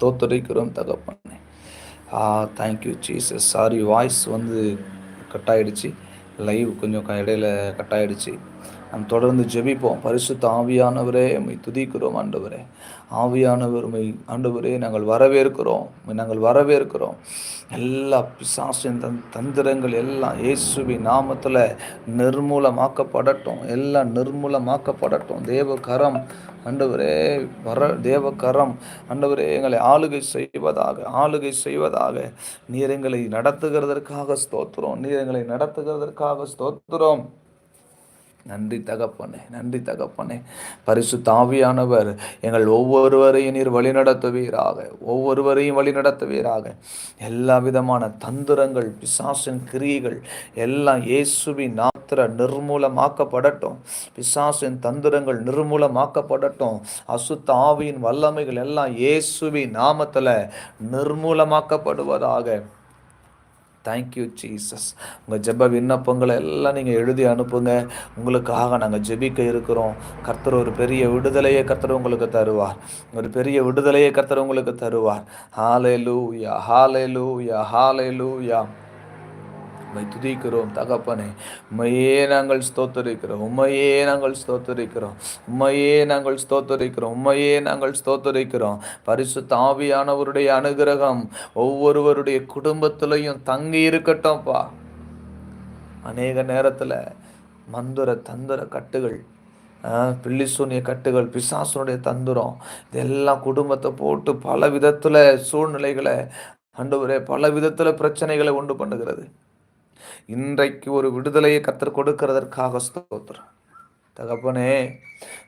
ஸ்தோத்தரிக்கிறோம் தகப்பனே. ஆ thank you Jesus sorry voice வந்து கட் ஆகிடுச்சு லைவ் கொஞ்சம் இடையில கட் ஆகிடுச்சு நாம் தொடர்ந்து ஜெபிப்போம். பரிசு தாவியானவரே உம்மை துதிக்கிறோம் ஆண்டவரே. ஆவியானவருமை ஆண்டவரே நாங்கள் வரவேற்கிறோம். நாங்கள் வரவேற்கிறோம். எல்லா பிசாசின் தன் தந்திரங்கள் எல்லாம் இயேசுவி நாமத்தில் நிர்மூலமாக்கப்படட்டும். எல்லாம் நிர்மூலமாக்கப்படட்டும். தேவகரம் ஆண்டவரே வர தேவகரம் ஆண்டவரே எங்களை ஆளுகை செய்வதாக ஆளுகை செய்வதாக நீர் எங்களை நடத்துகிறதற்காக ஸ்தோத்திரம். நீர் எங்களை நடத்துகிறதற்காக ஸ்தோத்திரம். நன்றி தகப்பனே நன்றி தகப்பனே. பரிசு தாவியானவர் எங்கள் ஒவ்வொருவரையும் நீர் வழிநடத்துவீராக ஒவ்வொருவரையும் வழிநடத்துவீராக. எல்லா விதமான தந்திரங்கள் பிசாசின் கிரியைகள் எல்லாம் இயேசுவின் நாத்திர நிர்மூலமாக்கப்படட்டும். பிசாசின் தந்திரங்கள் நிர்மூலமாக்கப்படட்டும். அசுத்த ஆவியின் வல்லமைகள் எல்லாம் இயேசுவின் நாமத்தில் நிர்மூலமாக்கப்படுவதாக. தேங்க்யூ ஜீசஸ் உங்கள் ஜெப விண்ணப்பங்களை எல்லாம் நீங்கள் எழுதி அனுப்புங்க. உங்களுக்காக நாங்கள் ஜெபிக்க இருக்கிறோம். கர்த்தர் ஒரு பெரிய விடுதலையை கர்த்தர் உங்களுக்கு தருவார். ஒரு பெரிய விடுதலையை கர்த்தர் உங்களுக்கு தருவார். ஹாலே லூயா ஹாலே லூயா ஹாலே லூயா உம்மை துதிக்கிறோம் தகப்பனே. உம்மையே நாங்கள் ஸ்தோத்தரிக்கிறோம் உம்மையே நாங்கள் ஸ்தோத்தரிக்கிறோம் உம்மையே நாங்கள் ஸ்தோத்தரிக்கிறோம் உம்மையே நாங்கள் ஸ்தோத்தரிக்கிறோம். பரிசு தாவியானவருடைய அனுகிரகம் ஒவ்வொருவருடைய குடும்பத்திலையும் தங்கி இருக்கட்டும்ப்பா. அநேக நேரத்தில் மந்துர தந்திர கட்டுகள் பில்லிசூனிய கட்டுகள் பிசாசுனுடைய தந்துரம் இதெல்லாம் குடும்பத்தை போட்டு பல விதத்தில் சூழ்நிலைகளை அண்டு பல விதத்தில் பிரச்சனைகளை உண்டு பண்ணுகிறது. இன்றைக்கு ஒரு விடுதலையை கத்தர் கொடுக்கிறதற்காக ஸ்தோத்திரம். தகப்பனே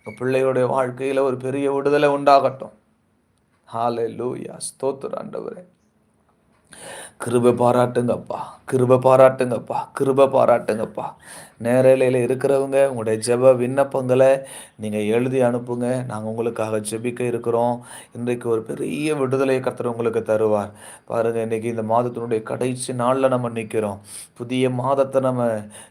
உங்கள் பிள்ளையுடைய வாழ்க்கையில் ஒரு பெரிய விடுதலை உண்டாகட்டும். ஹாலே லூயா ஸ்தோத்திர ஆண்டவரே. கிருப பாராட்டுங்கப்பா. கிருப பாராட்டுங்கப்பா. கிருப பாராட்டுங்கப்பா. நேரலையில் இருக்கிறவங்க உங்களுடைய ஜெப விண்ணப்பங்களை நீங்கள் எழுதி அனுப்புங்க. நாங்கள் உங்களுக்காக ஜெபிக்க இருக்கிறோம். இன்றைக்கு ஒரு பெரிய விடுதலையை கர்த்தர் உங்களுக்கு தருவார். பாருங்கள் இன்றைக்கி இந்த மாதத்தினுடைய கடைசி நாளில் நம்ம நிற்கிறோம் புதிய மாதத்தை நம்ம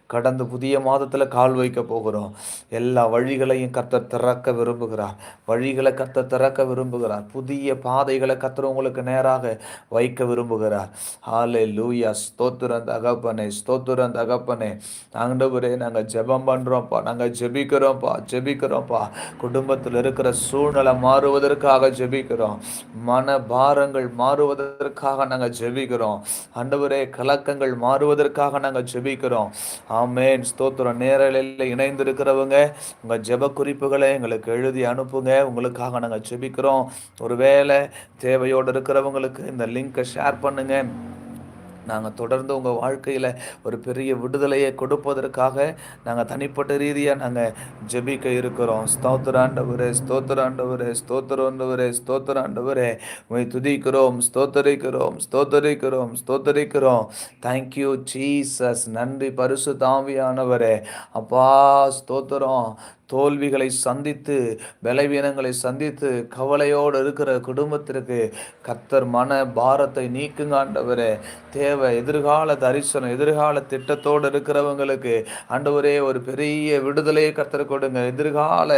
கடந்து புதிய மாதத்தில் கால் வைக்க போகிறோம். எல்லா வழிகளையும் கர்த்தர் திறக்க விரும்புகிறார். வழிகளை கர்த்தர் திறக்க விரும்புகிறார். புதிய பாதைகளை கர்த்தர் உங்களுக்கு நேராக வைக்க விரும்புகிறார். ஹாலே லூயா ஸ்தோத்திரம் தகப்பனே ஸ்தோத்திரம் தகப்பனே. ஆண்டவர் நாங்கள் ஜெபம் பண்ணுறோம்ப்பா நாங்கள் ஜெபிக்கிறோம்ப்பா ஜெபிக்கிறோம்ப்பா. குடும்பத்தில் இருக்கிற சூழ்நிலை மாறுவதற்காக ஜெபிக்கிறோம். மன பாரங்கள் மாறுவதற்காக நாங்கள் ஜெபிக்கிறோம். ஆண்டவரே கலக்கங்கள் மாறுவதற்காக நாங்கள் ஜெபிக்கிறோம். ஆமேன். ஸ்தோத்திரம். நேரலில் இணைந்திருக்கிறவங்க உங்கள் ஜெப குறிப்புகளை எங்களுக்கு எழுதி அனுப்புங்க. உங்களுக்காக நாங்கள் ஜெபிக்கிறோம். ஒருவேளை தேவையோடு இருக்கிறவங்களுக்கு இந்த லிங்கை ஷேர் பண்ணுங்கள் நாங்கள் தொடர்ந்து உங்கள் வாழ்க்கையில் ஒரு பெரிய விடுதலையை கொடுப்பதற்காக நாங்கள் தனிப்பட்ட ரீதியாக நாங்கள் ஜெபிக்க இருக்கிறோம். ஸ்தோத்திராண்டவரே ஸ்தோத்திராண்டவரே ஸ்தோத்திராண்டவரே ஸ்தோத்திராண்டவரே உங்களை துதிக்கிறோம் ஸ்தோத்தரிக்கிறோம் ஸ்தோத்தரிக்கிறோம் ஸ்தோத்தரிக்கிறோம். தேங்க்யூ ஜீசஸ் நன்றி பரிசு தாவியானவரே அப்பா ஸ்தோத்திரம். தோல்விகளை சந்தித்து பலவீனங்களை சந்தித்து கவலையோடு இருக்கிற குடும்பத்திற்கு கத்தர் மன பாரத்தை நீக்குங்க ஆண்டவரே. தேவை எதிர்கால தரிசனம் எதிர்கால திட்டத்தோடு இருக்கிறவங்களுக்கு ஆண்டவரே ஒரு பெரிய விடுதலையை கத்தர் கொடுங்க. எதிர்கால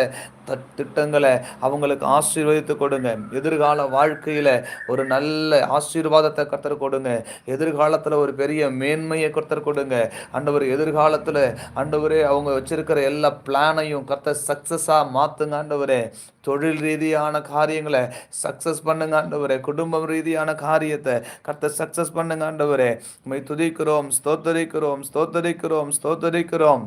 திட்டங்களை அவங்களுக்கு ஆசீர்வதித்து கொடுங்க. எதிர்கால வாழ்க்கையில் ஒரு நல்ல ஆசீர்வாதத்தை கத்தர் கொடுங்க. எதிர்காலத்தில் ஒரு பெரிய மேன்மையை கத்தர் கொடுங்க. ஆண்டவர் எதிர்காலத்தில் ஆண்டவரே அவங்க வச்சிருக்கிற எல்லா பிளானையும் கத்த சக்ஸஸாக மாற்றுங்க ஆண்டவரே. தொழில் ரீதியான காரியங்களை சக்ஸஸ் பண்ணுங்க ஆண்டவரே. குடும்பம் ரீதியான காரியத்தை கர்த்த சக்ஸஸ் பண்ணுங்க ஆண்டவரே. உண்மை துதிக்கிறோம் ஸ்தோத்தரிக்கிறோம் ஸ்தோத்தரிக்கிறோம் ஸ்தோத்தரிக்கிறோம்.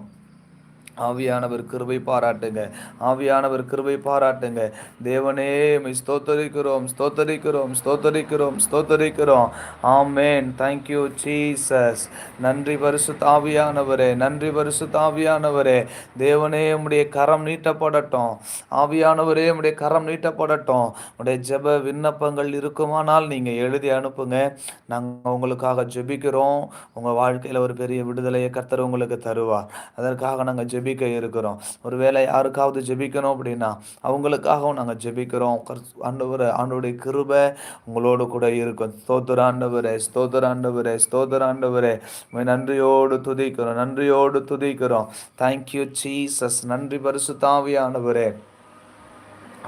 ஆவியானவர் கிருபை பாராட்டுங்க. ஆவியானவர் கிருபை பாராட்டுங்க. தேவனே மை ஸ்தோத்தரிக்கிறோம் ஸ்தோத்தரிக்கிறோம் ஸ்தோத்தரிக்கிறோம் ஸ்தோத்தரிக்கிறோம். ஆமேன். தேங்க்யூ ஜீசஸ் நன்றி பரிசு தாவியானவரே நன்றி பரிசு தாவியானவரே தேவனே உடைய கரம் நீட்டப்படட்டும். ஆவியானவரே உடைய கரம் நீட்டப்படட்டும். உடைய ஜெப விண்ணப்பங்கள் இருக்குமானால் நீங்கள் எழுதி அனுப்புங்க. நாங்கள் உங்களுக்காக ஜெபிக்கிறோம். உங்கள் வாழ்க்கையில் ஒரு பெரிய விடுதலையை கர்த்தர் உங்களுக்கு தருவார். அதற்காக நாங்கள் ஜெபி ஜெபிக்க இருக்கிறோம். ஒருவேளை யாருக்காவது ஜெபிக்கணும் அப்படின்னா அவங்களுக்காகவும் நாங்கள் ஜெபிக்கிறோம். ஆண்டவர் ஆண்டோடைய கிருபை உங்களோடு கூட இருக்கும். ஸ்தோத்திர ஆண்டவரே ஸ்தோத்திர ஆண்டவரே ஸ்தோத்திர ஆண்டவரே. நன்றியோடு துதிக்கிறோம் நன்றியோடு துதிக்கிறோம். தேங்க்யூ சீசஸ் நன்றி பரிசு தாவியானவரே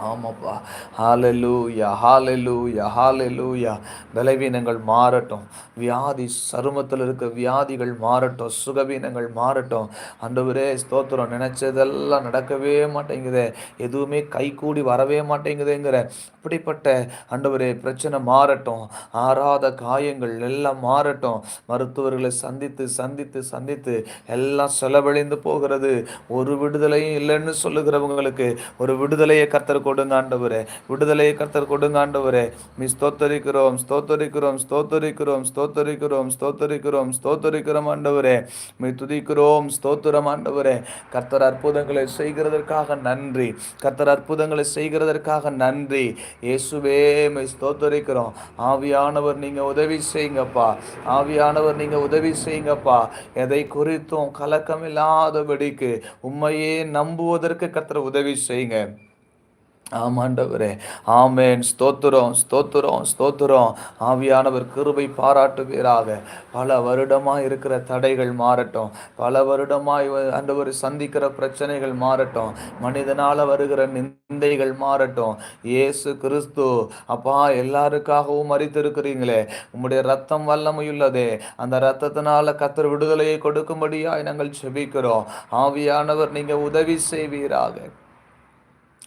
ஆமாப்பா. ஹாலெலூயா ஹாலெலூயா ஹாலெலூயா பலவீனங்கள் மாறட்டும். வியாதி சருமத்தில் இருக்க வியாதிகள் மாறட்டும். சுகவீனங்கள் மாறட்டும். அண்டவரே ஸ்தோத்திரம். நினச்சதெல்லாம் நடக்கவே மாட்டேங்குது. எதுவுமே கை கூடி வரவே மாட்டேங்குதுங்கிற அப்படிப்பட்ட அண்டவரே பிரச்சனை மாறட்டும். ஆறாத காயங்கள் எல்லாம் மாறட்டும். மருத்துவர்களை சந்தித்து சந்தித்து சந்தித்து எல்லாம் செலவழிந்து போகிறது. ஒரு விடுதலையும் இல்லைன்னு சொல்லுகிறவங்களுக்கு ஒரு விடுதலையை கத்தருக்கு கொடுங்க ஆண்டவரே விடுதலையை கர்த்தர் கொடுங்க ஆண்டவரே மீ ஸ்தோத்தரிக்கிறோம் ஸ்தோத்தரிக்கிறோம் ஸ்தோத்தரிக்கிறோம் ஸ்தோத்தரிக்கிறோம் ஸ்தோத்தரிக்கிறோம் ஸ்தோத்தரிக்கிறோம் ஆண்டவரே. மீ துதிக்கிறோம் ஸ்தோத்திரம் ஆண்டவரே. கர்த்தர் அற்புதங்களை செய்கிறதற்காக நன்றி. கர்த்தர் அற்புதங்களை செய்கிறதற்காக நன்றி. இயேசுவே மை ஸ்தோத்தரிக்கிறோம். ஆவியானவர் நீங்கள் உதவி செய்யுங்கப்பா. ஆவியானவர் நீங்கள் உதவி செய்யுங்கப்பா. எதை குறித்தும் கலக்கம் இல்லாதபடிக்கு உண்மையே நம்புவதற்கு கர்த்தர் உதவி செய்யுங்க. ஆமாண்டவரே. ஆமேன். ஸ்தோத்திரம் ஸ்தோத்திரம் ஸ்தோத்திரம். ஆவியானவர் கிருபை பாராட்டுவீராக. பல வருடமாக இருக்கிற தடைகள் மாறட்டும். பல வருடமாய் ஆண்டவர் சந்திக்கிற பிரச்சனைகள் மாறட்டும். மனிதனால் வருகிற நிந்தைகள் மாறட்டும். இயேசு கிறிஸ்து அப்பா எல்லாருக்காகவும் மறித்திருக்கிறீங்களே உம்முடைய ரத்தம் வல்லமையுள்ளதே. அந்த ரத்தத்தினால கத்தர் விடுதலையை கொடுக்கும்படியாய் நாங்கள் செபிக்கிறோம் ஆவியானவர் நீங்கள் உதவி செய்வீராக.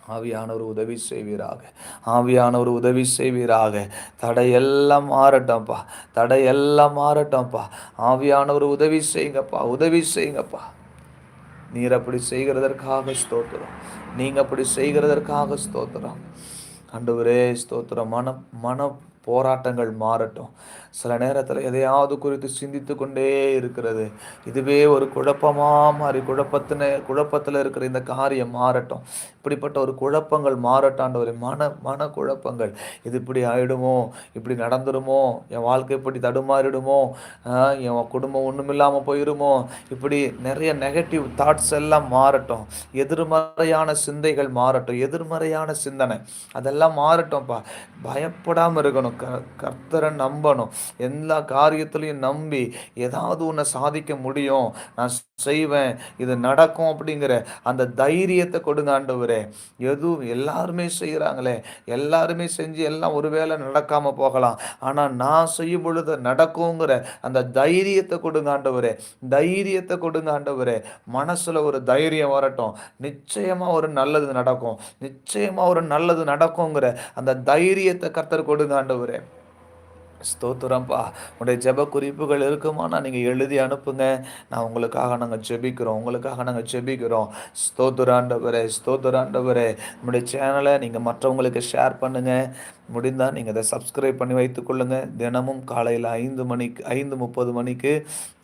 ஆவியானவர் உதவி செய்வீராக. ஆவியானவர் உதவி செய்வீராக. தடையெல்லாம் மாறட்டோம்ப்பா. தடையெல்லாம் மாறட்டோம்ப்பா. ஆவியானவர் உதவி செய்யுங்கப்பா. உதவி செய்யுங்கப்பா. நீர் அப்படி செய்கிறதற்காக ஸ்தோத்திரம். நீங்கள் அப்படி செய்கிறதற்காக ஸ்தோத்திரம். ஒரே ஸ்தோத்திரம். மன மன போராட்டங்கள் மாறட்டும். சில நேரத்தில் எதையாவது குறித்து சிந்தித்து கொண்டே இருக்கிறது. இதுவே ஒரு குழப்பமாக மாறி குழப்பத்தின குழப்பத்தில் இருக்கிற இந்த காரியம் மாறட்டும். இப்படிப்பட்ட ஒரு குழப்பங்கள் மாறட்டாண்ட ஒரு மன மன குழப்பங்கள். இது இப்படி ஆயிடுமோ? இப்படி நடந்துருமோ? என் வாழ்க்கை இப்படி தடுமாறிடுமோ? என் குடும்பம் ஒன்றும் இல்லாமல் போயிடுமோ இப்படி நிறைய நெகட்டிவ் தாட்ஸ் எல்லாம் மாறட்டும். எதிர்மறையான சிந்தைகள் மாறட்டும். எதிர்மறையான சிந்தனை. அதெல்லாம் மாறட்டும்ப்பா. பயப்படாமல் இருக்கணும். க கர்த்தரை நம்பணும். எல்லா காரியத்திலையும் நம்பி ஏதாவது ஒன்று சாதிக்க முடியும். நான் செய்வேன் இது நடக்கும் அப்படிங்கிற அந்த தைரியத்தை கொடுங்க ஆண்டவரே. எதுவும் எல்லாருமே செய்கிறாங்களே எல்லாருமே செஞ்சு எல்லாம் ஒருவேளை நடக்காமல் போகலாம். ஆனால் நான் செய்யும் பொழுது நடக்குங்கிற அந்த தைரியத்தை கொடுங்க ஆண்டவரே. தைரியத்தை கொடுங்க ஆண்டவரே. மனசில் ஒரு தைரியம் வரட்டும். நிச்சயமாக ஒரு நல்லது நடக்கும். நிச்சயமாக ஒரு நல்லது நடக்குங்கிற அந்த தைரியத்தை கத்தர் கொடுங்க ஆண்டவரே. ஸ்தோத்திரம்ப்பா உங்களுடைய ஜெப குறிப்புகள் இருக்குமானா நீங்கள் எழுதி அனுப்புங்க. நான் உங்களுக்காக நாங்கள் ஜெபிக்கிறோம். உங்களுக்காக நாங்கள் ஜெபிக்கிறோம். ஸ்தோத்துராண்டவரே ஸ்தோத்துராண்டவரே நம்முடைய சேனலை நீங்கள் மற்றவங்களுக்கு ஷேர் பண்ணுங்கள் முடிந்தால் நீங்கள் அதை சப்ஸ்கிரைப் பண்ணி வைத்துக்கொள்ளுங்கள் தினமும் காலையில் ஐந்து மணிக்கு ஐந்து முப்பது மணிக்கு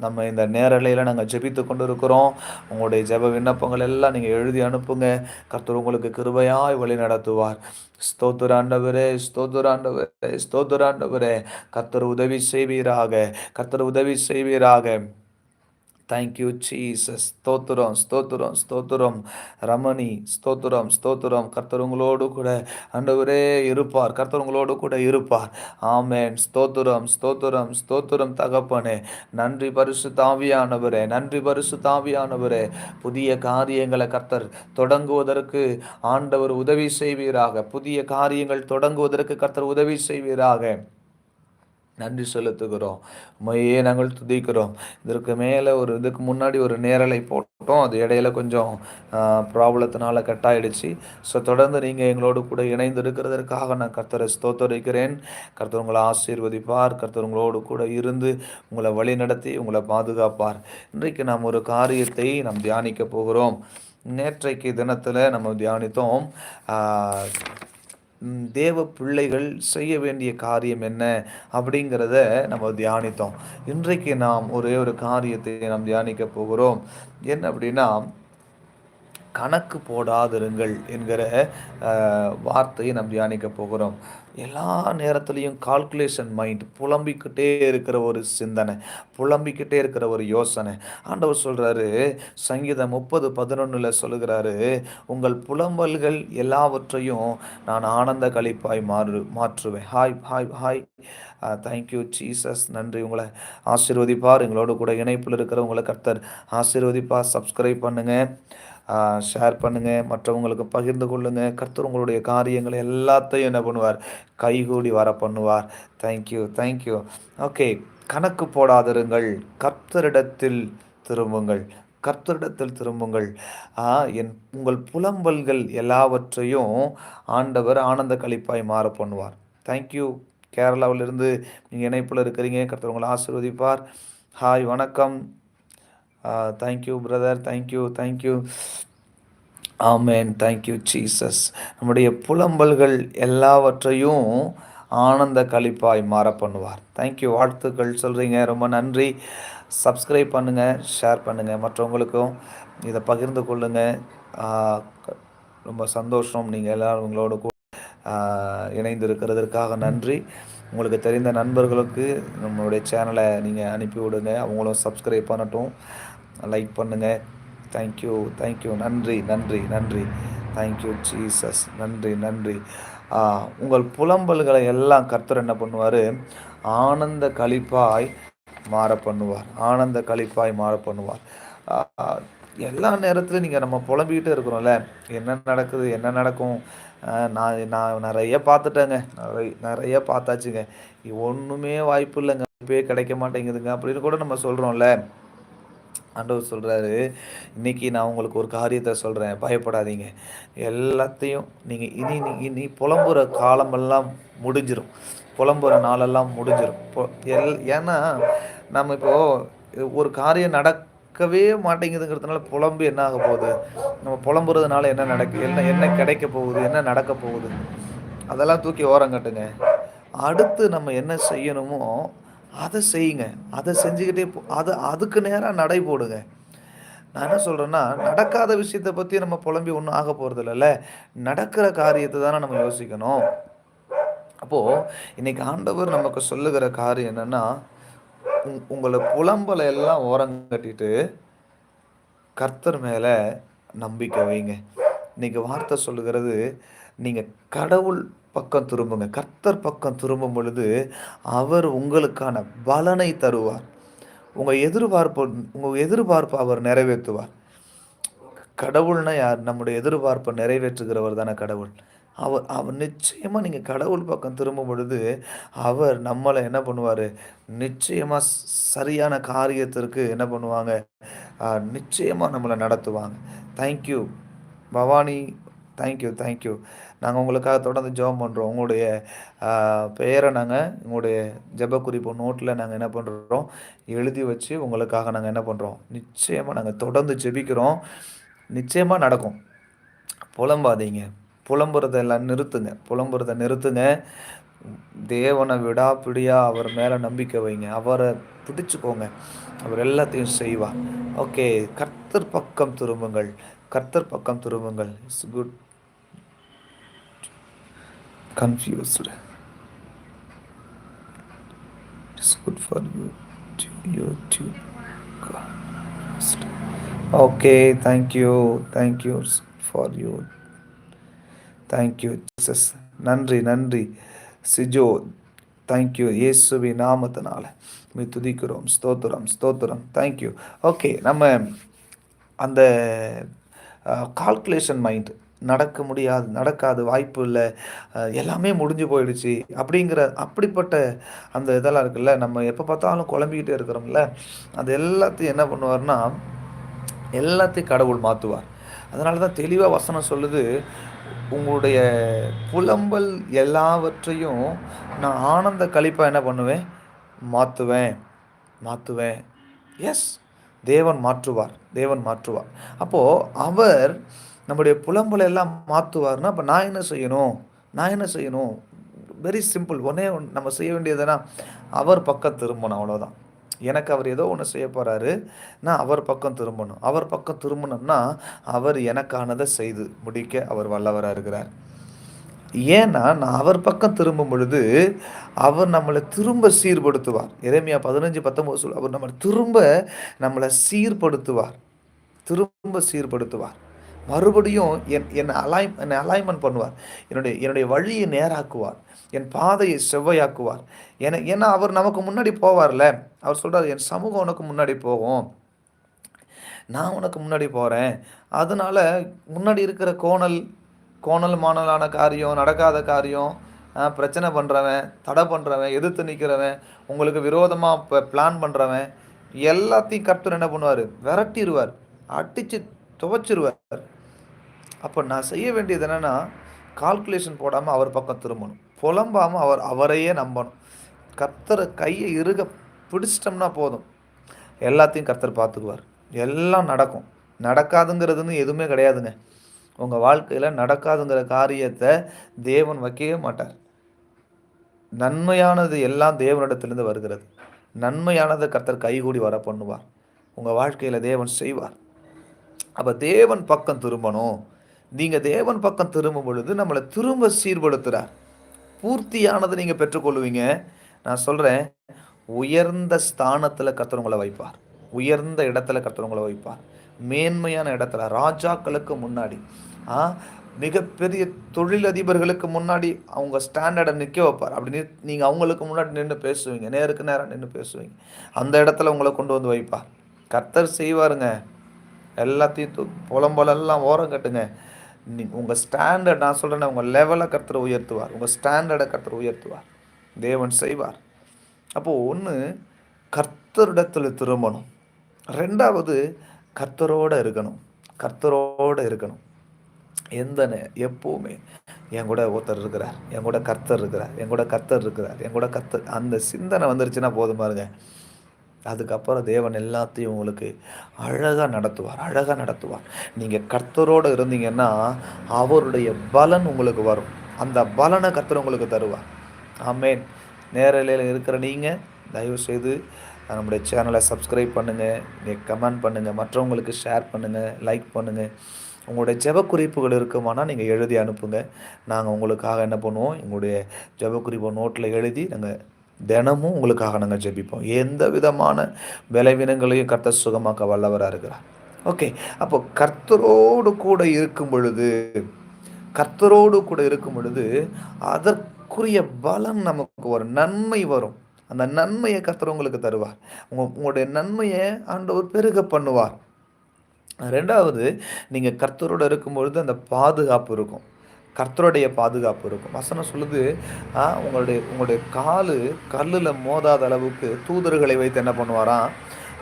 நம்ம இந்த நேரலையில் நாங்கள் ஜெபித்து கொண்டு இருக்கிறோம் உங்களுடைய ஜெப விண்ணப்பங்கள் எல்லாம் நீங்கள் எழுதி அனுப்புங்க. கர்த்தர் உங்களுக்கு கிருபையாய் வழி நடத்துவார் ஸ்தோத்துராண்டவரே ஸ்தோத்துராண்டவரே ஸ்தோத்துராண்டவரே கர்த்தர் உதவி செய்வீராக. கர்த்தர் உதவி செய்வீராக. தேங்க்யூ சீசஸ் ஸ்தோத்திரம் ஸ்தோத்திரம் ஸ்தோத்திரம். ரமணி ஸ்தோத்திரம் ஸ்தோத்திரம். கர்த்தர் உங்களோடு கூட அண்டவரே இருப்பார். கர்த்தர் உங்களோடு கூட இருப்பார். ஆமேன். ஸ்தோத்திரம் ஸ்தோத்திரம் ஸ்தோத்திரம் தகப்பனே. நன்றி பரிசு தாவியானவரே. நன்றி பரிசு தாவியானவரே. புதிய காரியங்களை கர்த்தர் தொடங்குவதற்கு ஆண்டவர் உதவி செய்வீராக. புதிய காரியங்கள் தொடங்குவதற்கு கர்த்தர் உதவி செய்வீராக. நன்றி செலுத்துகிறோம். உண்மையே நாங்கள் துதிக்கிறோம். இதற்கு மேலே ஒரு இதுக்கு முன்னாடி ஒரு நேரலை போட்டோம். அது இடையில கொஞ்சம் ப்ராப்ளத்தினால கட் ஆகிடுச்சு ஸோ தொடர்ந்து நீங்கள் எங்களோடு கூட இணைந்து இருக்கிறதற்காக நான் கர்த்தரை ஸ்தோத்தரிக்கிறேன். கர்த்தர் உங்களை ஆசீர்வதிப்பார். கர்த்தர் உங்களோடு கூட இருந்து உங்களை வழி நடத்தி உங்களை பாதுகாப்பார். இன்றைக்கு நாம் ஒரு காரியத்தை நாம் தியானிக்க போகிறோம். நேற்றைக்கு தினத்தில் நம்ம தியானித்தோம். தேவ பிள்ளைகள் செய்ய வேண்டிய காரியம் என்ன அப்படிங்கிறத நம்ம தியானித்தோம். இன்றைக்கு நாம் ஒரே ஒரு காரியத்தை நாம் தியானிக்க போகிறோம். என்ன அப்படின்னா கணக்கு போடாதிருங்கள் என்கிற வார்த்தையை நாம் தியானிக்க போகிறோம். எல்லா நேரத்துலையும் கால்குலேஷன் மைண்ட் புலம்பிக்கிட்டே இருக்கிற ஒரு சிந்தனை புலம்பிக்கிட்டே இருக்கிற ஒரு யோசனை. ஆண்டவர் சொல்கிறாரு சங்கீதம் முப்பது பதினொன்றில் சொல்லுகிறாரு உங்கள் புலம்பல்கள் எல்லாவற்றையும் நான் ஆனந்த கழிப்பாய் மாறு மாற்றுவேன். Hi hi hi thank you Jesus நன்றி. உங்களை ஆசீர்வதிப்பார். எங்களோட கூட இணைப்பில் இருக்கிறவங்களை கர்த்தர் ஆசீர்வதிப்பார். சப்ஸ்கிரைப் பண்ணுங்கள் ஷேர் பண்ணுங்கள் மற்றவங்களுக்கு பகிர்ந்து கொள்ளுங்கள் கர்த்தர் உங்களுடைய காரியங்களை எல்லாத்தையும் என்ன பண்ணுவார்? கைகூடி வர பண்ணுவார். தேங்க்யூ தேங்க்யூ ஓகே கணக்கு போடாதிருங்கள். கர்த்தரிடத்தில் திரும்புங்கள். கர்த்தரிடத்தில் திரும்புங்கள். என் உங்கள் புலம்பல்கள் எல்லாவற்றையும் ஆண்டவர் ஆனந்த கழிப்பாய் மாற பண்ணுவார். தேங்க்யூ கேரளாவிலிருந்து நீங்கள் இணைப்பில் இருக்கிறீங்க. கருத்து உங்களை ஆசீர்வதிப்பார். ஹாய் வணக்கம். Thank you brother thank you thank you amen thank you Jesus நம்முடைய புலம்பல்கள் எல்லாவற்றையும் ஆனந்த கழிப்பாய் மாற பண்ணுவார். தேங்க்யூ வாழ்த்துக்கள் சொல்கிறீங்க ரொம்ப நன்றி. சப்ஸ்கிரைப் பண்ணுங்கள் ஷேர் பண்ணுங்கள் மற்றவங்களுக்கும் இதை பகிர்ந்து கொள்ளுங்கள் ரொம்ப சந்தோஷம். நீங்கள் எல்லோரும் உங்களோட இணைந்திருக்கிறதற்காக நன்றி. உங்களுக்கு தெரிந்த நண்பர்களுக்கு நம்மளுடைய சேனலை நீங்கள் அனுப்பி விடுங்க. அவங்களும் சப்ஸ்கிரைப் பண்ணட்டும். லைக் பண்ணுங்கள் தேங்க்யூ தேங்க்யூ நன்றி நன்றி நன்றி. தேங்க்யூ ஜீசஸ் நன்றி நன்றி. உங்கள் புலம்பல்களை எல்லாம் கர்த்தர் என்ன பண்ணுவார்? ஆனந்த கழிப்பாய் மாற பண்ணுவார். ஆனந்த கழிப்பாய் மாற பண்ணுவார். எல்லா நேரத்துலையும் நீங்கள் நம்ம புலம்பிக்கிட்டே இருக்கிறோம்ல. என்ன நடக்குது என்ன நடக்கும்? நான் நான் நிறைய பார்த்துட்டேங்க. நிறைய நிறைய பார்த்தாச்சுங்க. ஒன்றுமே வாய்ப்பு இல்லைங்க. வாய்ப்பே கிடைக்க மாட்டேங்குதுங்க அப்படின்னு கூட நம்ம சொல்கிறோம்ல ஆண்டவர் சொல்கிறாரு இன்றைக்கி நான் உங்களுக்கு ஒரு காரியத்தை சொல்கிறேன் பயப்படாதீங்க. எல்லாத்தையும் நீங்கள் இனி இனி புலம்புற காலமெல்லாம் முடிஞ்சிடும் புலம்புற நாளெல்லாம் முடிஞ்சிடும் எல் ஏன்னா நம்ம இப்போது ஒரு காரியம் நடக்கவே மாட்டேங்குதுங்கிறதுனால புலம்பு என்ன ஆக போகுது? நம்ம புலம்புறதுனால என்ன நடக்கு? என்ன என்ன கிடைக்க போகுது? என்ன நடக்க போகுது? அதெல்லாம் தூக்கி ஓரம் கட்டுங்க. அடுத்து நம்ம என்ன செய்யணுமோ அதை செய்யுங்க. அதை செஞ்சுக்கிட்டே அதை அதுக்கு நேராக நடை போடுங்க. நான் என்ன சொல்கிறேன்னா நடக்காத விஷயத்தை பற்றி நம்ம புலம்பி ஒன்றும் ஆக போகிறது இல்லைல்ல நடக்கிற காரியத்தை தானே நம்ம யோசிக்கணும். அப்போது இன்றைக்கி ஆண்டவர் நமக்கு சொல்லுகிற காரியம் என்னென்னா உங்களை புலம்பலை எல்லாம் ஓரம் கட்டிட்டு கர்த்தர் மேலே நம்பிக்கை வைங்க. இன்னைக்கு வார்த்தை சொல்லுகிறது நீங்கள் கடவுள் பக்கம் திரும்புங்க. கர்த்தர் பக்கம் திரும்பும் பொழுது அவர் உங்களுக்கான பலனை தருவார். உங்கள் எதிர்பார்ப்பு உங்கள் எதிர்பார்ப்பை அவர் நிறைவேற்றுவார். கடவுள்னா யார்? நம்முடைய எதிர்பார்ப்பை நிறைவேற்றுகிறவர் தானே கடவுள். அவர் அவர் நிச்சயமாக நீங்கள் கடவுள் பக்கம் திரும்பும் பொழுது அவர் நம்மளை என்ன பண்ணுவார்? நிச்சயமாக சரியான காரியத்திற்கு என்ன பண்ணுவாங்க? நிச்சயமாக நம்மளை நடத்துவாங்க. தேங்க்யூ பவானி தேங்க்யூ தேங்க்யூ நாங்கள் உங்களுக்காக தொடர்ந்து ஜெபம் பண்ணுறோம் உங்களுடைய பெயரை நாங்கள் உங்களுடைய ஜெப குறிப்பு நோட்டில் நாங்கள் என்ன பண்ணுறோம் எழுதி வச்சு உங்களுக்காக நாங்கள் என்ன பண்ணுறோம் நிச்சயமாக நாங்கள் தொடர்ந்து ஜெபிக்கிறோம். நிச்சயமாக நடக்கும். புலம்பாதீங்க. புலம்புறதை எல்லாம் நிறுத்துங்க. புலம்புறதை நிறுத்துங்க. தேவனை விடாப்பிடியாக அவர் மேலே நம்பிக்கை வைங்க. அவரை பிடிச்சுக்கோங்க அவர் எல்லாத்தையும் செய்வார் ஓகே கர்த்தர் பக்கம் திரும்புங்கள். கர்த்தர் பக்கம் திரும்புங்கள். It's good confused it's good for you YouTube okay thank you thank you for you thank you Jesus நன்றி நன்றி. சிஜோ தேங்க்யூ இயேசுவி நாமத்தினால. மீ துதிக்கிறோம். ஸ்தோத்திரம் ஸ்தோத்திரம். தேங்க்யூ ஓகே நம்ம அந்த கால்குலேஷன் மைண்ட் நடக்க முடியாது நடக்காது வாய்ப்பு இல்லை. எல்லாமே முடிஞ்சு போயிடுச்சு அப்படிங்கிற அப்படிப்பட்ட அந்த இதெல்லாம் இருக்குல்ல நம்ம எப்போ பார்த்தாலும் குழம்பிக்கிட்டே இருக்கிறோம்ல அது எல்லாத்தையும் என்ன பண்ணுவார்னா எல்லாத்தையும் கடவுள் மாற்றுவார் அதனால தான் தெளிவாக வசனம் சொல்லுது உங்களுடைய புலம்பல் எல்லாவற்றையும் நான் ஆனந்த கழிப்பாக என்ன பண்ணுவேன்? மாற்றுவேன் மாற்றுவேன் எஸ் தேவன் மாற்றுவார். தேவன் மாற்றுவார். அப்போது அவர் நம்முடைய புலம்பலை எல்லாம் மாற்றுவார்னா அப்போ நான் என்ன செய்யணும்? நான் என்ன செய்யணும்? வெரி சிம்பிள் ஒன்றே நம்ம செய்ய வேண்டியதுன்னா அவர் பக்கம் திரும்பணும். அவ்வளோதான் எனக்கு அவர் ஏதோ ஒன்று செய்ய போகிறாரு நான் அவர் பக்கம் திரும்பணும். அவர் பக்கம் திரும்பணும்னா அவர் எனக்கானதை செய்து முடிக்க அவர் வல்லவராக இருக்கிறார். ஏன்னா நான் அவர் பக்கம் திரும்பும் பொழுது அவர் நம்மளை திரும்ப சீர்படுத்துவார். இறைமையா பதினஞ்சு பத்தொம்பது சொல் அவர் நம்மளை திரும்ப நம்மளை சீர்படுத்துவார். திரும்ப சீர்படுத்துவார். மறுபடியும் என் என்னை அலாய் என்னை அலைன்மெண்ட் பண்ணுவார். என்னுடைய என்னுடைய வழியை நேராக்குவார். என் பாதையை செவ்வையாக்குவார். என ஏன்னா அவர் நமக்கு முன்னாடி போவார்ல. அவர் சொல்கிறார் என் சமூகம் உனக்கு முன்னாடி போகும். நான் உனக்கு முன்னாடி போகிறேன் அதனால முன்னாடி இருக்கிற கோணல் கோணல் மாணலான காரியம் நடக்காத காரியம் பிரச்சனை பண்ணுறவன் தடை பண்ணுறவன் எதிர்த்து நிற்கிறவன் உங்களுக்கு விரோதமாக இப்போ பிளான் பண்ணுறவன் எல்லாத்தையும் கர்த்தர் என்ன பண்ணுவார்? விரட்டிடுவார் அடித்து துவைச்சிருவார். அப்போ நான் செய்ய வேண்டியது என்னென்னா கால்குலேஷன் போடாமல் அவர் பக்கம் திரும்பணும். புலம்பாமல் அவர் அவரையே நம்பணும். கர்த்தர் கையை இறுக பிடிச்சிட்டோம்னா போதும். எல்லாத்தையும் கர்த்தர் பார்த்துக்குவார். எல்லாம் நடக்கும். நடக்காதுங்கிறதுன்னு எதுவுமே கிடையாதுங்க. உங்கள் வாழ்க்கையில் நடக்காதுங்கிற காரியத்தை தேவன் வைக்கவே மாட்டார். நன்மையானது எல்லாம் தேவனிடத்திலிருந்து வருகிறது. நன்மையானதை கர்த்தர் கைகூடி வர பண்ணுவார். உங்கள் வாழ்க்கையில் தேவன் செய்வார். அப்போ தேவன் பக்கம் திரும்பணும். நீங்கள் தேவன் பக்கம் திரும்பும் பொழுது நம்மளை திரும்ப சீர்படுத்துகிறார் பூர்த்தியானதை நீங்கள் பெற்றுக்கொள்வீங்க. நான் சொல்கிறேன் உயர்ந்த ஸ்தானத்தில் கத்துறவங்களை வைப்பார். உயர்ந்த இடத்துல கத்துறவங்களை வைப்பார். மேன்மையான இடத்துல ராஜாக்களுக்கு முன்னாடி ஆ மிகப்பெரிய தொழிலதிபர்களுக்கு முன்னாடி அவங்க ஸ்டாண்டர்டை நிற்க வைப்பார். அப்படி நீங்கள் அவங்களுக்கு முன்னாடி நின்று பேசுவீங்க. நேருக்கு நேரம் நின்று பேசுவீங்க. அந்த இடத்துல உங்களை கொண்டு வந்து வைப்பார். கர்த்தர் செய்வாருங்க. எல்லாத்தையும் புலம்பலெல்லாம் ஓரம் கட்டுங்க. உங்கள் ஸ்டாண்டர்ட் நான் சொல்கிறேன் உங்கள் லெவலை கர்த்தரை உயர்த்துவார். உங்கள் ஸ்டாண்டர்டை கர்த்தரை உயர்த்துவார். தேவன் செய்வார். அப்போது ஒன்று கர்த்தரிடத்தில் திரும்பணும். ரெண்டாவது கர்த்தரோடு இருக்கணும். கர்த்தரோடு இருக்கணும். எந்த எப்போவுமே என் கூட ஒருத்தர் இருக்கிறார். என் கூட கர்த்தர் இருக்கிறார். என் கூட கர்த்தர் இருக்கிறார். என் கூட கர்த்தர் அந்த சிந்தனை வந்துருச்சுன்னா போதும் பாருங்கள் அதுக்கப்புறம் தேவன் எல்லாத்தையும் உங்களுக்கு அழகாக நடத்துவார் அழகாக நடத்துவார். நீங்கள் கர்த்தரோடு இருந்தீங்கன்னா அவருடைய பலன் உங்களுக்கு வரும். அந்த பலனை கர்த்தர் உங்களுக்கு தருவார். ஆமேன். நேரலையில் இருக்கிற நீங்கள் தயவுசெய்து நம்முடைய சேனலை சப்ஸ்கிரைப் பண்ணுங்கள் நீங்கள் கமெண்ட் பண்ணுங்கள் மற்றவங்களுக்கு ஷேர் பண்ணுங்கள் லைக் பண்ணுங்கள் உங்களுடைய ஜெப குறிப்புகள் இருக்குமானால் நீங்கள் எழுதி அனுப்புங்க. நாங்கள் உங்களுக்காக என்ன பண்ணுவோம்? எங்களுடைய ஜெப குறிப்பை நோட்டில் எழுதி நாங்கள் தினமும் உங்களுக்காக நாங்கள் ஜெபிப்போம். எந்த விதமான விளைவினங்களையும் கர்த்த சுகமாக்க வல்லவராக இருக்கிறார். ஓகே அப்போ கர்த்தரோடு கூட இருக்கும் பொழுது கர்த்தரோடு கூட இருக்கும் பொழுது அதற்குரிய பலம் நமக்கு ஒரு நன்மை வரும். அந்த நன்மையை கர்த்தர் உங்களுக்கு தருவார். உங்க உங்களுடைய நன்மையை ஆண்டவர் பெருக பண்ணுவார். ரெண்டாவது நீங்கள் கர்த்தரோடு இருக்கும்பொழுது அந்த பாதுகாப்பு இருக்கும். கர்த்தருடைய பாதுகாப்பு இருக்கும். வசனம் சொல்லுது உங்களுடைய உங்களுடைய காலு கல்லில் மோதாத அளவுக்கு தூதர்களை வைத்து என்ன பண்ணுவாராம்?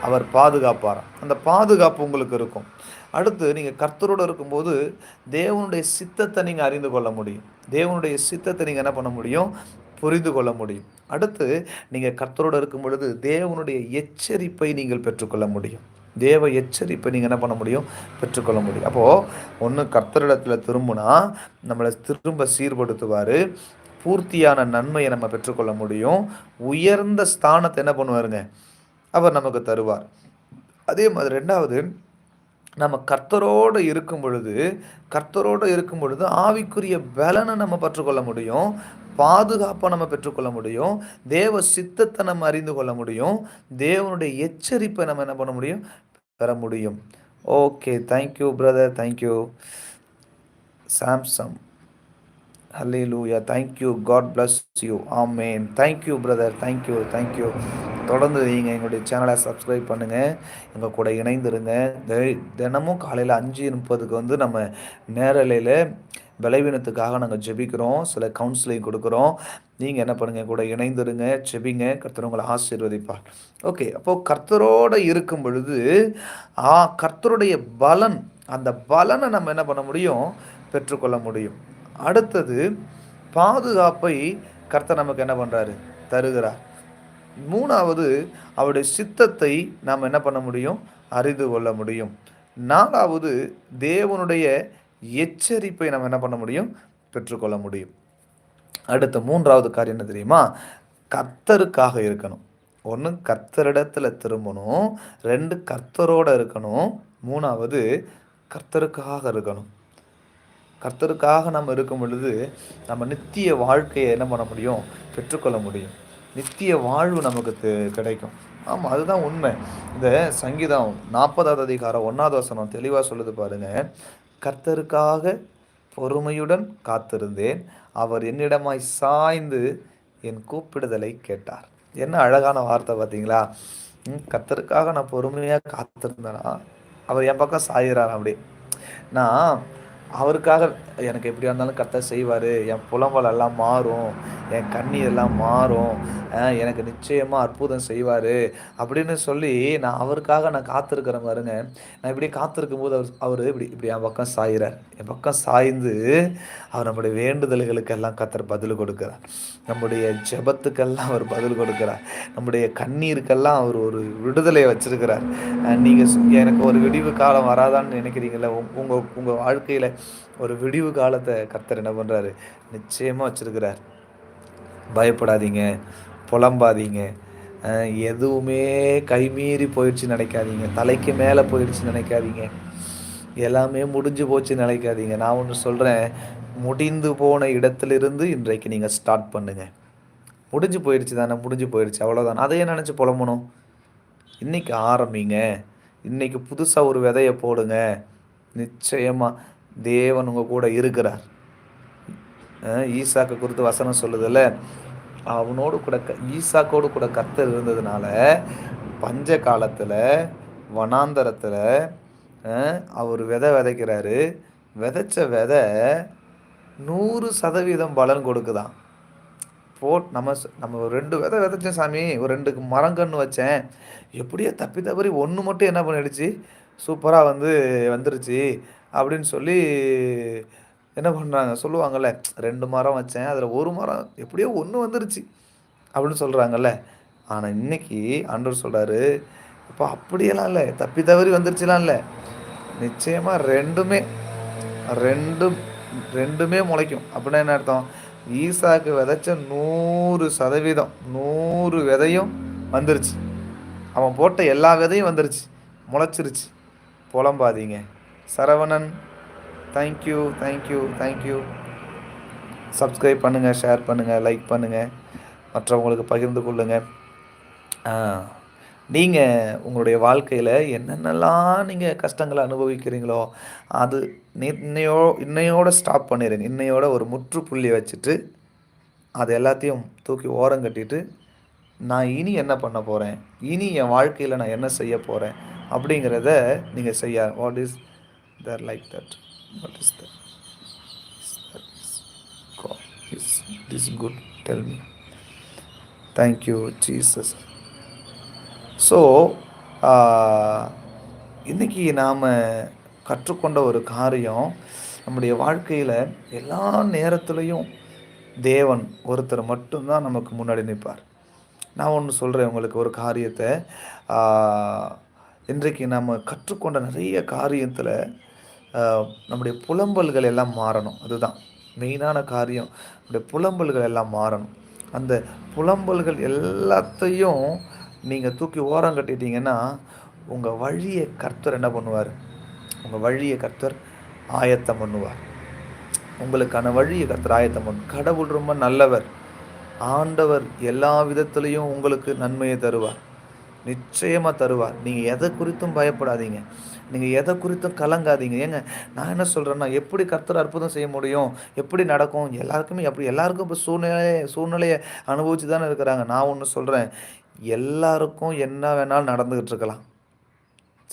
அவர் பாதுகாப்பாராம். அந்த பாதுகாப்பு உங்களுக்கு இருக்கும். அடுத்து நீங்கள் கர்த்தரோடு இருக்கும்போது தேவனுடைய சித்தத்தை நீங்கள் அறிந்து கொள்ள முடியும். தேவனுடைய சித்தத்தை நீங்கள் என்ன பண்ண முடியும்? புரிந்து கொள்ள முடியும். அடுத்து நீங்கள் கர்த்தரோடு இருக்கும் பொழுது தேவனுடைய எச்சரிப்பை நீங்கள் பெற்றுக்கொள்ள முடியும். தேவ எச்சரிப்பை நீங்கள் என்ன பண்ண முடியும்? பெற்றுக்கொள்ள முடியும். அப்போது ஒன்று கர்த்தரிடத்தில் திரும்பினா நம்மளை திரும்ப சீர்படுத்துவார். பூர்த்தியான நன்மையை நம்ம பெற்றுக்கொள்ள முடியும். உயர்ந்த ஸ்தானத்தை என்ன பண்ணுவாருங்க? அவர் நமக்கு தருவார். அதே மாதிரி ரெண்டாவது நம்ம கர்த்தரோடு இருக்கும் பொழுது கர்த்தரோடு இருக்கும் பொழுது ஆவிக்குரிய பலனை நம்ம பெற்றுக்கொள்ள முடியும் பாதுகாப்பை நம்ம பெற்றுக்கொள்ள முடியும் தேவ சித்தத்தை நம்ம அறிந்து கொள்ள முடியும் தேவனுடைய எச்சரிப்பை நம்ம என்ன பண்ண முடியும்? பெற முடியும். Okay thank you brother thank you Samsung hallelujah thank you God bless you amen thank you brother thank you thank you தொடர்ந்து நீங்கள் எங்களுடைய சேனலை சப்ஸ்கிரைப் பண்ணுங்கள் எங்கள் கூட இணைந்துருங்க. தினமும் காலையில் அஞ்சு முப்பதுக்கு வந்து நம்ம நேரலையில் விளைவினத்துக்காக நாங்கள் ஜெபிக்கிறோம். சில கவுன்சிலிங் கொடுக்குறோம். நீங்கள் என்ன பண்ணுங்கள் கூட இணைந்துருங்க. ஜெபிங்க. கர்த்தர் உங்களை ஆசீர்வதிப்பார். ஓகே அப்போது கர்த்தரோடு இருக்கும் பொழுது ஆ கர்த்தருடைய பலன் அந்த பலனை நம்ம என்ன பண்ண முடியும்? பெற்றுக்கொள்ள முடியும். அடுத்தது பாதுகாப்பை கர்த்தர் நமக்கு என்ன பண்ணுறாரு தருகிறார். மூணாவது அவருடைய சித்தத்தை நாம் என்ன பண்ண முடியும்? அறிந்து கொள்ள முடியும். நாலாவது தேவனுடைய எச்சரிப்பை நம்ம என்ன பண்ண முடியும்? பெற்றுக்கொள்ள முடியும். அடுத்த மூன்றாவது காரியம் என்ன தெரியுமா? கர்த்தருக்காக இருக்கணும். ஒன்று கர்த்தரிடத்தில் திரும்பணும். ரெண்டு கர்த்தரோடு இருக்கணும். மூணாவது கர்த்தருக்காக இருக்கணும். கர்த்தருக்காக நம்ம இருக்கும் பொழுது நம்ம நித்திய வாழ்க்கையை என்ன பண்ண முடியும்? பெற்றுக்கொள்ள முடியும். நித்திய வாழ்வு நமக்கு கிடைக்கும். ஆமாம் அதுதான் உண்மை. இந்த சங்கீதம் நாற்பதாவது அதிகாரம் ஒன்றாவது வசனம் தெளிவாக சொல்லுது பாருங்க. கர்த்தருக்காக பொறுமையுடன் காத்திருந்தேன். அவர் என்னிடமாய் சாய்ந்து என் கூப்பிடுதலை கேட்டார். என்ன அழகான வார்த்தை பார்த்தீங்களா கர்த்தருக்காக நான் பொறுமையாக காத்திருந்தேனா? அவர் என் பக்கம் சாயிறார் அப்படி. நான் அவருக்காக எனக்கு எப்படியா இருந்தாலும் கரெக்டாக செய்வார். என் புலம்பல் எல்லாம் மாறும். என் கண்ணீரெல்லாம் மாறும். எனக்கு நிச்சயமாக அற்புதம் செய்வார் அப்படின்னு சொல்லி நான் அவருக்காக நான் காத்திருக்கிறேன் பாருங்க. நான் இப்படி காத்திருக்கும் போது அவர் அவர் இப்படி இப்படி என் பக்கம் சாயிறார். என் பக்கம் சாய்ந்து அவர் நம்முடைய வேண்டுதல்களுக்கெல்லாம் கத்தர் பதில் கொடுக்குறார். நம்முடைய ஜெபத்துக்கெல்லாம் அவர் பதில் கொடுக்குறார். நம்முடைய கண்ணீருக்கெல்லாம் அவர் ஒரு விடுதலையை வச்சிருக்கிறார். நீங்கள் எனக்கு ஒரு விடிவு காலம் வராதான்னு நினைக்கிறீங்களா? உங்கள் உங்கள் வாழ்க்கையில் ஒரு விடிவு காலத்தை கர்த்தர் என்ன பண்ணுறாரு நிச்சயமாக வச்சுருக்கிறார். பயப்படாதீங்க புலம்பாதீங்க. எதுவுமே கைமீறி போயிடுச்சு நினைக்காதீங்க. தலைக்கு மேலே போயிடுச்சு நினைக்காதீங்க. எல்லாமே முடிஞ்சு போச்சு நினைக்காதீங்க. நான் ஒன்று சொல்கிறேன் முடிந்து போன இடத்துலேருந்து இன்றைக்கு நீங்கள் ஸ்டார்ட் பண்ணுங்கள் முடிஞ்சு போயிடுச்சு தானே முடிஞ்சு போயிடுச்சு அவ்வளோதான் அதையே நினச்சி புலம்பணும். இன்னைக்கு ஆரம்பிங்க. இன்றைக்கி புதுசாக ஒரு விதையை போடுங்க. நிச்சயமாக தேவன் உங்கள் கூட இருக்கிறார். ஈசாக்கு குறித்து வசனம் சொல்லுதில்ல? அவனோடு கூட க- ஈசாக்கோடு கூட கர்த்தர் இருந்ததுனால பஞ்ச காலத்தில் வனாந்தரத்தில் அவர் விதை விதைக்கிறாரு. விதைச்ச விதை நூறு சதவீதம் பலன் கொடுக்குதாம் போட் நம்ம நம்ம ஒரு ரெண்டு விதை விதைச்சேன் சாமி ஒரு ரெண்டு மரங்கன்று வச்சேன். எப்படியோ தப்பி தவறி ஒன்று மட்டும் என்ன பண்ணிடுச்சு? சூப்பராக வந்து வந்துருச்சு. அப்படின்னு சொல்லி என்ன பண்ணுறாங்க சொல்லுவாங்கல்ல ரெண்டு மரம் வச்சேன் அதில் ஒரு மரம் எப்படியோ ஒன்று வந்துருச்சு அப்படின்னு சொல்கிறாங்கல்ல ஆனால் இன்னைக்கு ஆண்டவர் சொல்கிறாரு இப்போ அப்படியெல்லாம் இல்லை தப்பி தவறி வந்துருச்சுலாம் இல்லை. நிச்சயமாக ரெண்டுமே ரெண்டும் ரெண்டுமே முளைக்கும். அப்படின்னா என்ன அர்த்தம்? ஈசாக்கு விதைச்ச நூறு சதவீதம் நூறு விதையும் வந்துருச்சு. அவன் போட்ட எல்லா விதையும் வந்துருச்சு முளைச்சிருச்சு. புலம்பாதீங்க. Saravanan thank you thank you thank you subscribe பண்ணுங்கள் ஷேர் பண்ணுங்கள் லைக் பண்ணுங்கள் மற்றவங்களுக்கு பகிர்ந்து கொள்ளுங்கள் நீங்கள் உங்களுடைய வாழ்க்கையில் என்னென்னலாம் நீங்கள் கஷ்டங்களை அனுபவிக்கிறீங்களோ அது இன்னையோ இன்னையோட ஸ்டாப் பண்ணிடுங்க இன்னையோட ஒரு முற்றுப்புள்ளி வச்சுட்டு அது எல்லாத்தையும் தூக்கி ஓரம் கட்டிட்டு நான் இனி என்ன பண்ண போகிறேன் இனி என் வாழ்க்கையில் நான் என்ன செய்ய போகிறேன் அப்படிங்கிறத நீங்கள் செய்ய what is there like that what is that is good? Good tell me you, Jesus. So uh, இன்னைக்கு நாம் கற்றுக்கொண்ட ஒரு காரியம் நம்முடைய வாழ்க்கையில் எல்லா நேரத்துலையும் தேவன் ஒருத்தர் மட்டும்தான் நமக்கு முன்னாடி நிற்பார் நான் ஒன்று சொல்கிறேன் உங்களுக்கு ஒரு காரியத்தை இன்றைக்கு நம்ம கற்றுக்கொண்ட நிறைய காரியத்தில் நம்முடைய புலம்பல்கள் எல்லாம் மாறணும். அதுதான் மெயினான காரியம். நம்முடைய புலம்பல்கள் எல்லாம் மாறணும். அந்த புலம்பல்கள் எல்லாத்தையும் நீங்கள் தூக்கி ஓரம் கட்டிட்டீங்கன்னா உங்கள் வழியை கர்த்தர் என்ன பண்ணுவார்? உங்கள் வழியை கர்த்தர் ஆயத்தம் பண்ணுவார். உங்களுக்கான வழியை கர்த்தர் ஆயத்தம் பண்ணும் கடவுள் ரொம்ப நல்லவர். ஆண்டவர் எல்லா விதத்துலேயும் உங்களுக்கு நன்மையை தருவார். நிச்சயமாக தருவார். நீங்கள் எதை குறித்தும் பயப்படாதீங்க. நீங்கள் எதை குறித்தும் கலங்காதீங்க. ஏங்க நான் என்ன சொல்கிறேன்னா எப்படி கர்த்தர் அற்புதம் செய்ய முடியும்? எப்படி நடக்கும்? எல்லாருக்குமே அப்படி எல்லாருக்கும் இப்போ சூழ்நிலை சூழ்நிலையை அனுபவிச்சு தானே இருக்கிறாங்க. நான் ஒன்று சொல்கிறேன் எல்லாருக்கும் என்ன வேணாலும் நடந்துக்கிட்டு இருக்கலாம்.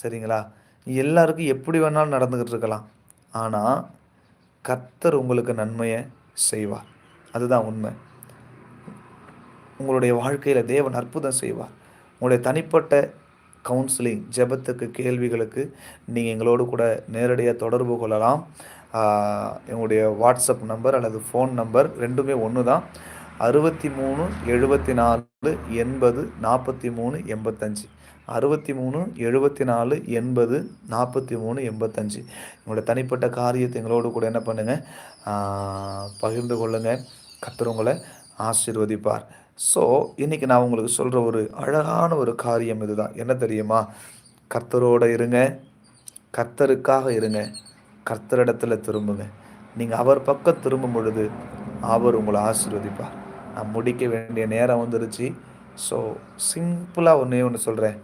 சரிங்களா? எல்லாருக்கும் எப்படி வேணாலும் நடந்துக்கிட்டு இருக்கலாம். ஆனால் கர்த்தர் உங்களுக்கு நன்மையை செய்வார். அதுதான் உண்மை. உங்களுடைய வாழ்க்கையில் தேவன் அற்புதம் செய்வார். உங்களுடைய தனிப்பட்ட கவுன்சிலிங் ஜெபத்துக்கு கேள்விகளுக்கு நீங்கள் எங்களோடு கூட நேரடியாக தொடர்பு கொள்ளலாம். எங்களுடைய வாட்ஸ்அப் நம்பர் அல்லது ஃபோன் நம்பர் ரெண்டுமே ஒன்று தான். அறுபத்தி மூணு எழுபத்தி நாலு எண்பது நாற்பத்தி மூணு எண்பத்தஞ்சு. அறுபத்தி மூணு எழுபத்தி நாலு எண்பது நாற்பத்தி மூணு எண்பத்தஞ்சு. எங்களோட தனிப்பட்ட காரியத்தை எங்களோடு கூட என்ன பண்ணுங்கள் பகிர்ந்து கொள்ளுங்கள் கத்துறவங்களை ஆசீர்வதிப்பார். ஸோ இன்றைக்கி நான் உங்களுக்கு சொல்கிற ஒரு அழகான ஒரு காரியம் இதுதான். என்ன தெரியுமா? கர்த்தரோடு இருங்க. கர்த்தருக்காக இருங்க. கர்த்தரிடத்தில் திரும்புங்க. நீங்கள் அவர் பக்கம் திரும்பும் பொழுது அவர் உங்களை ஆசீர்வதிப்பார். நான் முடிக்க வேண்டிய நேரம் வந்துருச்சு. ஸோ சிம்பிளாக ஒன்றே ஒன்று சொல்கிறேன்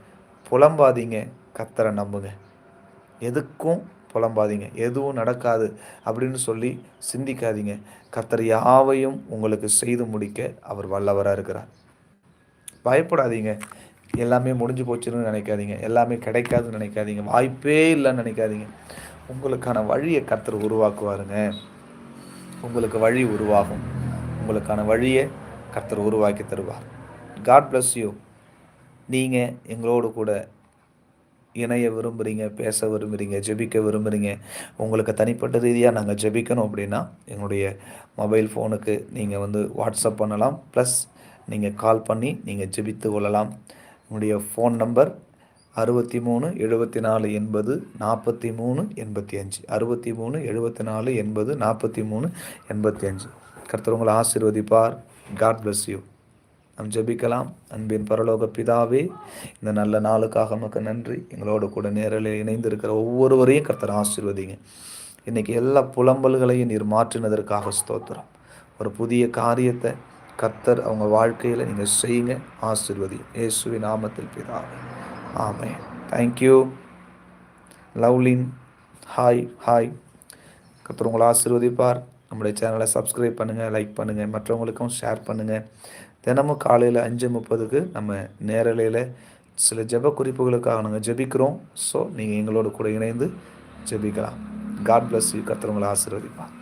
புலம்பாதீங்க. கத்தரை நம்புங்க. எதுக்கும் புலம்பாதீங்க. எதுவும் நடக்காது அப்படின்னு சொல்லி சிந்திக்காதீங்க. கர்த்தர் யாவையும் உங்களுக்கு செய்து முடிக்க அவர் வல்லவராக இருக்கிறார். பயப்படாதீங்க. எல்லாமே முடிஞ்சு போச்சுன்னு நினைக்காதீங்க. எல்லாமே கிடைக்காதுன்னு நினைக்காதீங்க. வாய்ப்பே இல்லைன்னு நினைக்காதீங்க. உங்களுக்கான வழியை கர்த்தர் உருவாக்குவாருங்க. உங்களுக்கு வழி உருவாகும். உங்களுக்கான வழியை கர்த்தர் உருவாக்கி தருவார். காட் பிளஸ் யூ நீங்கள் எங்களோடு கூட இணைய விரும்புகிறீங்க பேச விரும்புகிறீங்க ஜெபிக்க விரும்புகிறீங்க உங்களுக்கு தனிப்பட்ட ரீதியாக நாங்கள் ஜெபிக்கணும் அப்படின்னா எங்களுடைய மொபைல் ஃபோனுக்கு நீங்கள் வந்து வாட்ஸ்அப் பண்ணலாம். ப்ளஸ் நீங்கள் கால் பண்ணி நீங்கள் ஜெபித்து கொள்ளலாம். உங்களுடைய ஃபோன் நம்பர் அறுபத்தி மூணு எழுபத்தி நாலு எண்பது நாற்பத்தி மூணு எண்பத்தி அஞ்சு அறுபத்தி மூணு எழுபத்தி நாலு எண்பது நாற்பத்தி மூணு எண்பத்தி அஞ்சு கருத்தர் உங்களை ஆசிர்வதிப்பார். காட் பிளஸ் யூ நம் ஜெபிக்கலாம். அன்பின் பரலோக பிதாவே இந்த நல்ல நாளுக்காக நமக்கு நன்றி. எங்களோட கூட நேரில் இணைந்திருக்கிற ஒவ்வொருவரையும் கர்த்தர் ஆசீர்வதிங்க. இன்றைக்கி எல்லா புலம்பல்களையும் நீர் மாற்றினதற்காக ஸ்தோத்திரம். ஒரு புதிய காரியத்தை கர்த்தர் அவங்க வாழ்க்கையில் நீங்கள் செய்யுங்க. ஆசிர்வதி இயேசுவின் நாமத்தில் பிதாவே. ஆமே தேங்க்யூ லவ்லின் ஹாய் ஹாய். கர்த்தர் உங்களை ஆசிர்வதிப்பார். நம்முடைய சேனலை சப்ஸ்கிரைப் பண்ணுங்கள் லைக் பண்ணுங்கள் மற்றவங்களுக்கும் ஷேர் பண்ணுங்கள் தினமும் காலையில் அஞ்சு முப்பதுக்கு நம்ம நேரலையில் சில ஜெப குறிப்புகளுக்காக நாங்கள் ஜெபிக்கிறோம். ஸோ நீங்கள் எங்களோட கூட இணைந்து ஜெபிக்கலாம். காட் பிளஸ் யூ கத்துறவங்களை ஆசீர்வதிப்பார்.